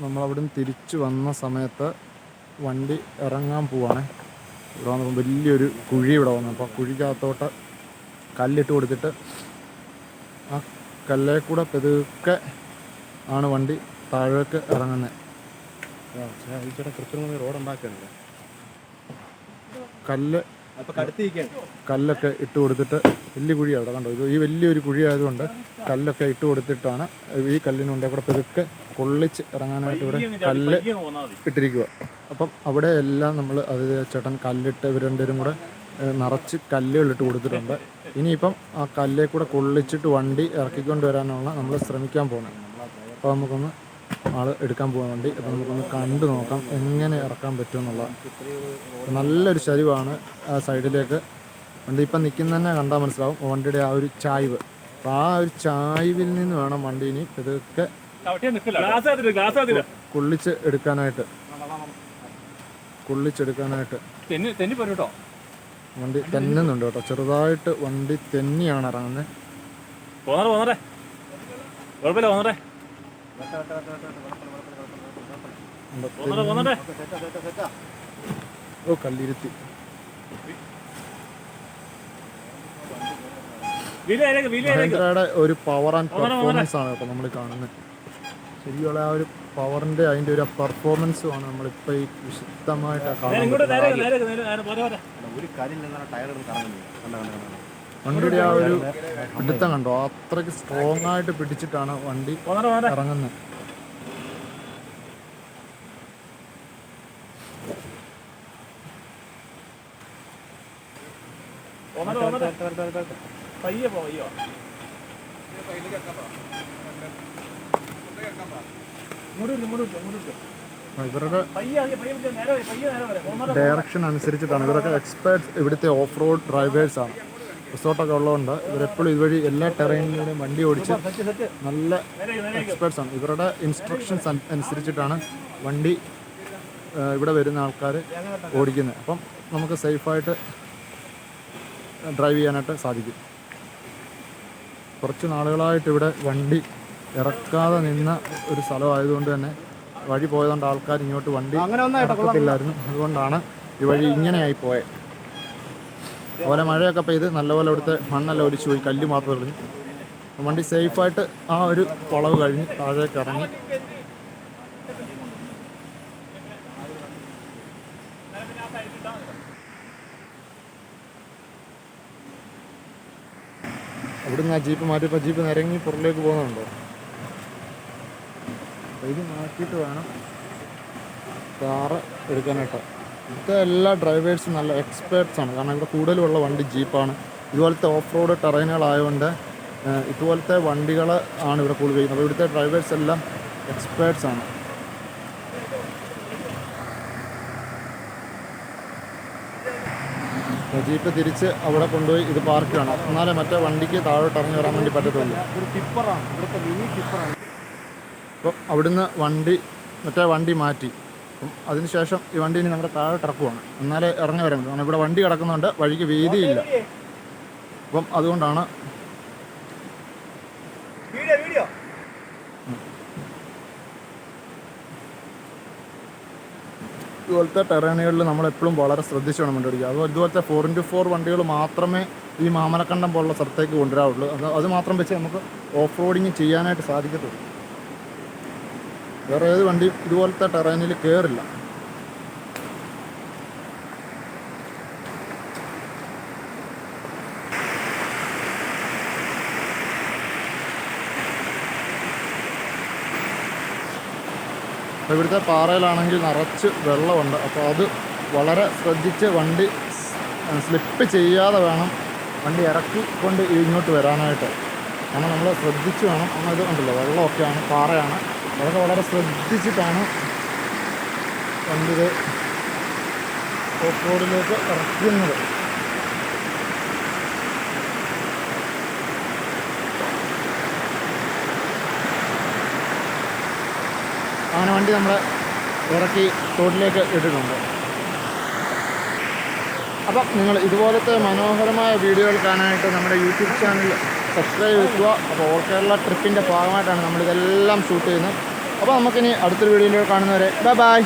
നമ്മളവിടുന്ന് തിരിച്ചു വന്ന സമയത്ത് വണ്ടി ഇറങ്ങാൻ പോവാണ്. ഇവിടെ വന്നപ്പോൾ വലിയൊരു കുഴി ഇവിടെ വന്നു. അപ്പോൾ കുഴിക്കകത്തോട്ട് കല്ലിട്ട് കൊടുത്തിട്ട് ആ കല്ലേ കൂടെ പെതുക്കെ ആണ് വണ്ടി താഴേക്ക് ഇറങ്ങുന്നത് കൃത്യമായി റോഡ് ഉണ്ടാക്കുകയാണല്ലേ കല്ല് കല്ലൊക്കെ ഇട്ട് കൊടുത്തിട്ട് വലിയ കുഴി അവിടെ കണ്ടോ? ഇത് ഈ വലിയൊരു കുഴി ആയതുകൊണ്ട് കല്ലൊക്കെ ഇട്ട് കൊടുത്തിട്ടാണ് ഈ കല്ലിനുണ്ട് അവിടെ പെതുക്കെ കൊള്ളിച്ച് ഇറങ്ങാനായിട്ട് ഇവിടെ കല്ല് ഇട്ടിരിക്കുക അപ്പം അവിടെ എല്ലാം നമ്മൾ അത് ചേട്ടൻ കല്ലിട്ട് ഇവർ രണ്ടുപേരും കൂടെ നിറച്ച് കല്ലുകൾ ഇട്ട് കൊടുത്തിട്ടുണ്ട്. ഇനിയിപ്പം ആ കല്ലേ കൂടെ കൊള്ളിച്ചിട്ട് വണ്ടി ഇറക്കിക്കൊണ്ട് വരാനുള്ള നമ്മൾ ശ്രമിക്കാൻ പോകുന്നത് അപ്പോൾ നമുക്കൊന്ന് ആൾ എടുക്കാൻ പോകാൻ വേണ്ടി. അപ്പോൾ നമുക്കൊന്ന് കണ്ടു നോക്കാം എങ്ങനെ ഇറക്കാൻ പറ്റുമെന്നുള്ള. നല്ലൊരു ചരിവാണ് ആ സൈഡിലേക്ക്. വണ്ടി ഇപ്പം നിൽക്കുന്ന തന്നെ കണ്ടാൽ മനസ്സിലാവും. വണ്ടിയുടെ ആ ഒരു ചായ്വ്. അപ്പോൾ ആ ഒരു ചായ്വിൽ നിന്ന് വേണം വണ്ടി ഇനി ഇതൊക്കെ കുള്ളിച്ച് എടുക്കാനായിട്ട്. കുള്ളിച്ചെടുക്കാനായിട്ട് വണ്ടി തെന്നുന്നുണ്ട് കേട്ടോ. ചെറുതായിട്ട് വണ്ടി തെന്നിയാണ് ഇറങ്ങുന്നത്. പോന്നറേ പോന്നറേ കുഴപ്പമില്ല പോന്നറേ ഓ കല്ലിരുത്തി. മഹേന്ദ്രയുടെ ഒരു പവർ ആൻഡ് പെർഫോമൻസ് ആണ് കേട്ടോ നമ്മൾ കാണുന്നത് ശരിയുള്ള ആ ഒരു പവറിന്റെ അതിന്റെ ഒരു പെർഫോമൻസും ആണ് നമ്മളിപ്പോ ഈ വിശുദ്ധമായിട്ട് കാണുന്നത് ഇങ്ങോട്ട് നേരെ നേരെ നേരെ നേരെ പോരെ പോരെ. ഒരു കാര്യം ടയർ എടുത്ത് കറങ്ങുന്നത് കണ്ട കണ്ട കണ്ട? വണ്ടിയുടെ ആ ഒരു പിടുത്തം കണ്ടോ? അത്രയ്ക്ക് സ്ട്രോങ് ആയിട്ട് പിടിച്ചിട്ടാണ് വണ്ടി ഇറങ്ങുന്നത് പയ്യെ. ഇവരുടെ ഡയറക്ഷൻ അനുസരിച്ചിട്ടാണ്. ഇവരൊക്കെ എക്സ്പേർട്സ് ഇവിടുത്തെ ഓഫ് റോഡ് ഡ്രൈവേഴ്സ് ആണ്. റിസോർട്ടൊക്കെ ഉള്ളതുകൊണ്ട് ഇവരെപ്പോഴും ഇതുവഴി എല്ലാ ടെറൈനിലൂടെയും വണ്ടി ഓടിച്ച്. നല്ല നേരെ, നേരെ. എക്സ്പേർട്സ് ആണ് ഇവരുടെ ഇൻസ്ട്രക്ഷൻസ് അനുസരിച്ചിട്ടാണ് വണ്ടി ഇവിടെ വരുന്ന ആൾക്കാർ ഓടിക്കുന്നത് അപ്പം നമുക്ക് സേഫായിട്ട് ഡ്രൈവ് ചെയ്യാനായിട്ട് സാധിക്കും കുറച്ച് നാളുകളായിട്ട് ഇവിടെ വണ്ടി ഇറക്കാതെ നിന്ന ഒരു സ്ഥലമായതുകൊണ്ട് തന്നെ വഴി പോയതുകൊണ്ട് ആൾക്കാർ ഇങ്ങോട്ട് വണ്ടി ഇറക്കത്തില്ലായിരുന്നു അതുകൊണ്ടാണ് ഈ വഴി ഇങ്ങനെയായി പോയത് അതുപോലെ മഴയൊക്കെ പെയ്ത് നല്ലപോലെ ഇവിടുത്തെ മണ്ണെല്ലാം ഒലിച്ചു പോയി കല്ല് മാത്രം എറിഞ്ഞു വണ്ടി സേഫായിട്ട് ആ ഒരു വളവ് കഴിഞ്ഞ് താഴേക്ക് ഇറങ്ങി. അവിടുന്ന് ആ ജീപ്പ് മാറ്റിയപ്പോൾ ജീപ്പ് നിരങ്ങി പുറത്തേക്ക് പോകുന്നുണ്ടോ? ഇത് മാറ്റിയിട്ട് വേണം കാറ് എടുക്കാനായിട്ട്. ഇവിടുത്തെ എല്ലാ ഡ്രൈവേഴ്സും നല്ല എക്സ്പേർട്സ് ആണ്. കാരണം ഇവിടെ കൂടുതലുള്ള വണ്ടി ജീപ്പാണ് ഇതുപോലത്തെ ഓഫ് റോഡ് ടെറൈനുകളായതുകൊണ്ട് ഇതുപോലത്തെ വണ്ടികൾ ആണ് ഇവിടെ കൂടുതൽ ചെയ്യുന്നത് അപ്പോൾ ഇവിടുത്തെ ഡ്രൈവേഴ്സ് എല്ലാം എക്സ്പേർട്സ് ആണ്. അപ്പോൾ ജീപ്പ് തിരിച്ച് അവിടെ കൊണ്ടുപോയി ഇത് പാർക്ക് ചെയ്യണം. എന്നാലേ മറ്റേ വണ്ടിക്ക് താഴോട്ട് ഇറങ്ങി വരാൻ വേണ്ടി പറ്റത്തുള്ളൂ. ഒരു ടിപ്പറാണ് ഇവിടുത്തെ മിനി ടിപ്പറാണ് അപ്പം അവിടുന്ന് വണ്ടി മറ്റേ വണ്ടി മാറ്റി. അപ്പം അതിനുശേഷം ഈ വണ്ടി ഇനി നമ്മുടെ താഴെ ഇറക്കുവാണ്. എന്നാലേ ഇറങ്ങി വരാൻ കാരണം ഇവിടെ വണ്ടി കിടക്കുന്നുണ്ട് വഴിക്ക് വീതിയില്ല. അപ്പം അതുകൊണ്ടാണ് ഇതുപോലത്തെ ടെറേണുകളിൽ നമ്മൾ എപ്പോഴും വളരെ ശ്രദ്ധിച്ച് വേണം വണ്ടി ഓടിക്കുക അതുപോലെ ഇതുപോലത്തെ ഫോർ ഇന്റു ഫോർ വണ്ടികൾ മാത്രമേ ഈ മാമലക്കണ്ടം പോലുള്ള സ്ഥലത്തേക്ക് കൊണ്ടുവരാവുള്ളൂ അത് അത് മാത്രം വെച്ച് നമുക്ക് ഓഫ് റോഡിങ് ചെയ്യാനായിട്ട് സാധിക്കത്തുള്ളൂ. വേറെ ഏത് വണ്ടി ഇതുപോലത്തെ ടെറൈനിൽ കയറില്ല ഇവിടുത്തെ പാറയിലാണെങ്കിൽ നിറച്ച് വെള്ളമുണ്ട്. അപ്പോൾ അത് വളരെ ശ്രദ്ധിച്ച് വണ്ടി സ്ലിപ്പ് ചെയ്യാതെ വേണം വണ്ടി ഇറക്കിക്കൊണ്ട് ഇങ്ങോട്ട് വരാനായിട്ട്. കാരണം നമ്മൾ ശ്രദ്ധിച്ച് വേണം. അങ്ങനെ ഇത് ഉണ്ടല്ലോ വെള്ളമൊക്കെയാണ് പാറയാണ്. അതൊക്കെ വളരെ ശ്രദ്ധിച്ചിട്ടാണ് വണ്ടി ഇത് ഓഫ് റോഡിലേക്ക് ഇറക്കുന്നത്. അങ്ങനെ വണ്ടി നമ്മൾ ഇറക്കി റോഡിലേക്ക് ഇട്ടിട്ടുണ്ട്. അപ്പം നിങ്ങൾ ഇതുപോലത്തെ മനോഹരമായ വീഡിയോകൾ കാണാനായിട്ട് നമ്മുടെ യൂട്യൂബ് ചാനൽ സബ്സ്ക്രൈബ് ചെയ്യുക അപ്പോൾ ഓൾ കേരള ട്രിപ്പിന്റെ ഭാഗമായിട്ടാണ് നമ്മളിതെല്ലാം ഷൂട്ട് ചെയ്യുന്നത്. അപ്പോൾ നമുക്കിനി അടുത്തൊരു വീഡിയോയിൽ കാണുന്നവരെ ബൈ ബൈ.